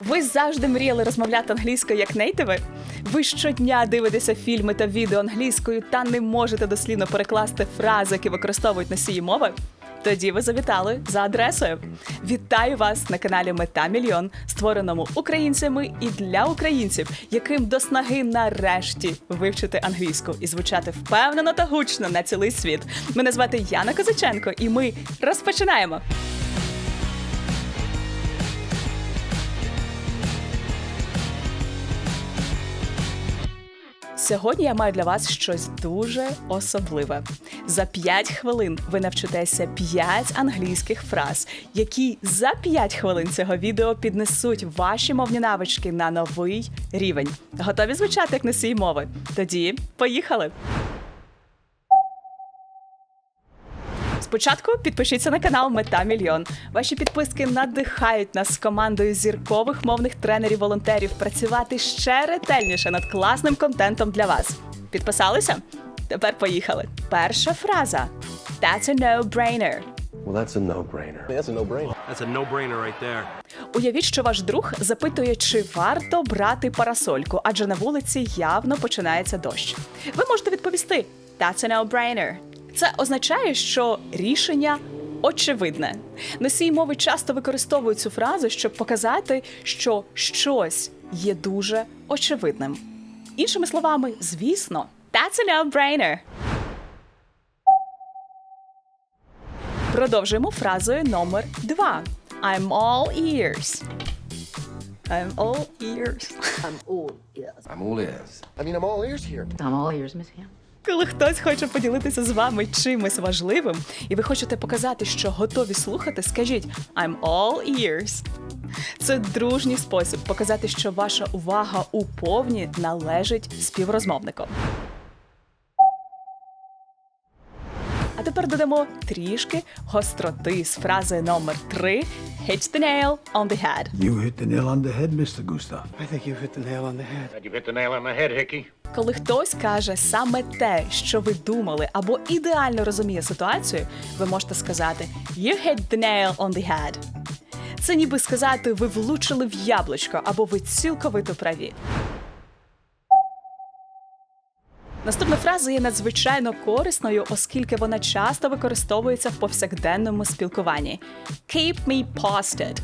Ви завжди мріяли розмовляти англійською як нейтиви? Ви щодня дивитеся фільми та відео англійською та не можете дослівно перекласти фрази, які використовують носії мови? Тоді ви завітали за адресою. Вітаю вас на каналі Мета Мільйон, створеному українцями і для українців, яким до снаги нарешті вивчити англійську і звучати впевнено та гучно на цілий світ. Мене звати Яна Козаченко, і ми розпочинаємо. Сьогодні я маю для вас щось дуже особливе. За 5 хвилин ви навчитеся 5 англійських фраз, які за 5 хвилин цього відео піднесуть ваші мовні навички на новий рівень. Готові звучати як носії мови? Тоді поїхали! Спочатку підпишіться на канал Мета Мільйон. Ваші підписки надихають нас з командою зіркових мовних тренерів-волонтерів працювати ще ретельніше над класним контентом для вас. Підписалися? Тепер поїхали. Перша фраза That's a no-brainer. Well, that's a no-brainer. That's a no-brainer. That's a no-brainer right there. Уявіть, що ваш друг запитує, чи варто брати парасольку, адже на вулиці явно починається дощ. Ви можете відповісти That's a no-brainer. Це означає, що рішення очевидне. Носії мови часто використовують цю фразу, щоб показати, що щось є дуже очевидним. Іншими словами, звісно, That's a no-brainer. Продовжуємо фразою номер два. I'm all ears. I'm all ears. I'm all ears. I'm all ears. I mean, I'm all ears here. I'm all ears, Miss Ham. Коли хтось хоче поділитися з вами чимось важливим, і ви хочете показати, що готові слухати, скажіть I'm all ears. Це дружній спосіб показати, що ваша увага у повні належить співрозмовнику. Тепер додамо трішки гостроти з фрази номер 3 Hit the nail on the head. You hit the nail on the head, Mr. Gustav. I think you've hit the nail on the head. You hit the nail on the head, Hickey. Коли хтось каже саме те, що ви думали, або ідеально розуміє ситуацію, ви можете сказати You hit the nail on the head. Це ніби сказати, ви влучили в яблучко, або ви цілковито праві. Наступна фраза є надзвичайно корисною, оскільки вона часто використовується в повсякденному спілкуванні. Keep me posted.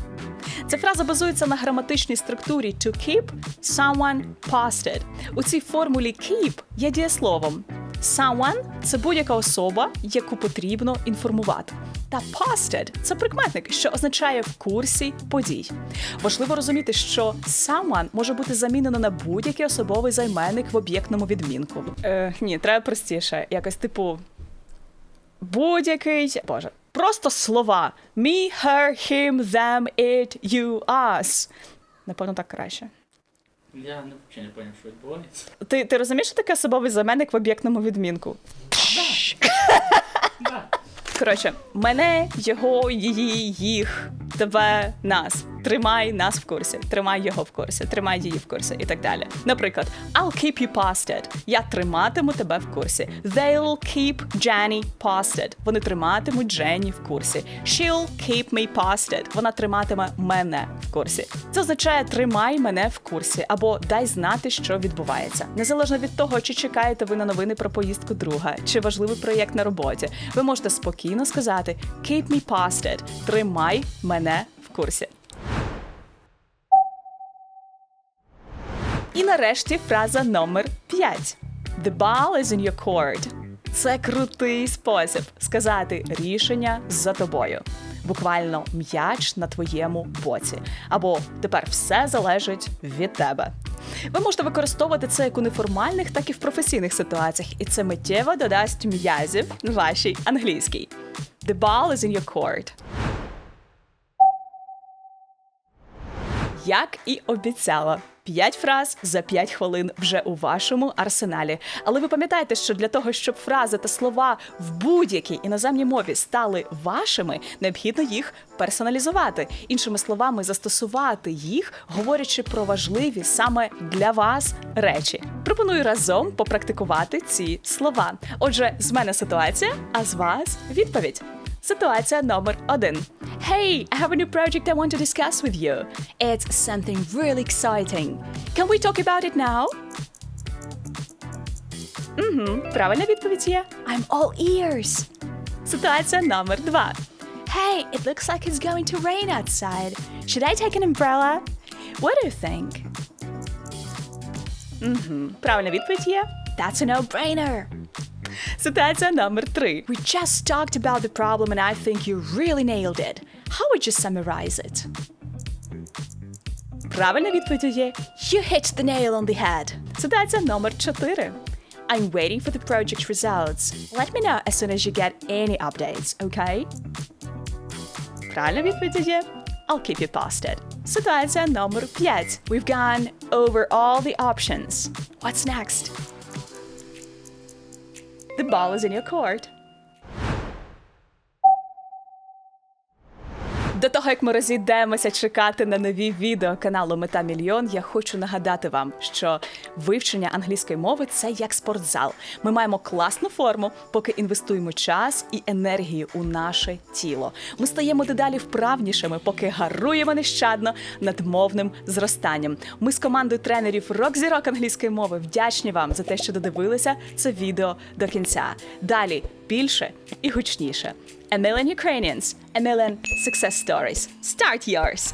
Ця фраза базується на граматичній структурі to keep someone posted. У цій формулі keep є дієсловом. Someone – це будь-яка особа, яку потрібно інформувати. Та posted – це прикметник, що означає в курсі подій. Важливо розуміти, що someone може бути замінено на будь-який особовий займенник в об'єктному відмінку. Е, ні, треба простіше. Якось типу будь-який боже. Просто слова me, her, him, them, it, you, us. Напевно, так краще. Я не, взагалі не поняв, що відбувається. Ти, ти розумієш, що таке особовий заменник в об'єктному відмінку? Коротше, мене, його, її, їх, тебе, нас. Тримай нас в курсі, тримай його в курсі, тримай її в курсі і так далі. Наприклад, I'll keep you posted. Я триматиму тебе в курсі. They'll keep Jenny posted. Вони триматимуть Дженні в курсі. She'll keep me posted. Вона триматиме мене в курсі. Це означає тримай мене в курсі або дай знати, що відбувається. Незалежно від того, чи чекаєте ви на новини про поїздку друга, чи важливий проєкт на роботі, ви можете спокійно сказати Keep me posted. Тримай мене в курсі. І нарешті фраза номер 5. The ball is in your court. Це крутий спосіб сказати рішення за тобою. Буквально м'яч на твоєму боці. Або тепер все залежить від тебе. Ви можете використовувати це як у неформальних, так і в професійних ситуаціях, і це миттєво додасть м'язів вашій англійській. The ball is in your court. Як і обіцяла. П'ять фраз за п'ять хвилин вже у вашому арсеналі. Але ви пам'ятаєте, що для того, щоб фрази та слова в будь-якій іноземній мові стали вашими, необхідно їх персоналізувати. Іншими словами, застосувати їх, говорячи про важливі саме для вас речі. Пропоную разом попрактикувати ці слова. Отже, з мене ситуація, а з вас відповідь. Ситуація номер один. Hey, I have a new project I want to discuss with you. It's something really exciting. Can we talk about it now? Угу, правильна відповідь є I'm all ears. Ситуація номер два. Hey, it looks like it's going to rain outside. Should I take an umbrella? What do you think? Угу, правильна відповідь є That's a no-brainer. Ситуація номер три. We just talked about the problem and I think you really nailed it. How would you summarize it? Правильна відповідь є You hit the nail on the head. Ситуація номер 4. I'm waiting for the project results. Let me know as soon as you get any updates, okay? Правильна відповідь є I'll keep you posted. Ситуація номер 5. We've gone over all the options. What's next? The ball is in your court. До того як ми розійдемося чекати на нові відео каналу Мета Мільйон, я хочу нагадати вам, що вивчення англійської мови це як спортзал. Ми маємо класну форму, поки інвестуємо час і енергію у наше тіло. Ми стаємо дедалі вправнішими, поки гаруємо нещадно над мовним зростанням. Ми з командою тренерів Рок-Зірок англійської мови вдячні вам за те, що додивилися це відео до кінця. Далі більше і гучніше. A million Ukrainians, a million success stories. Start yours!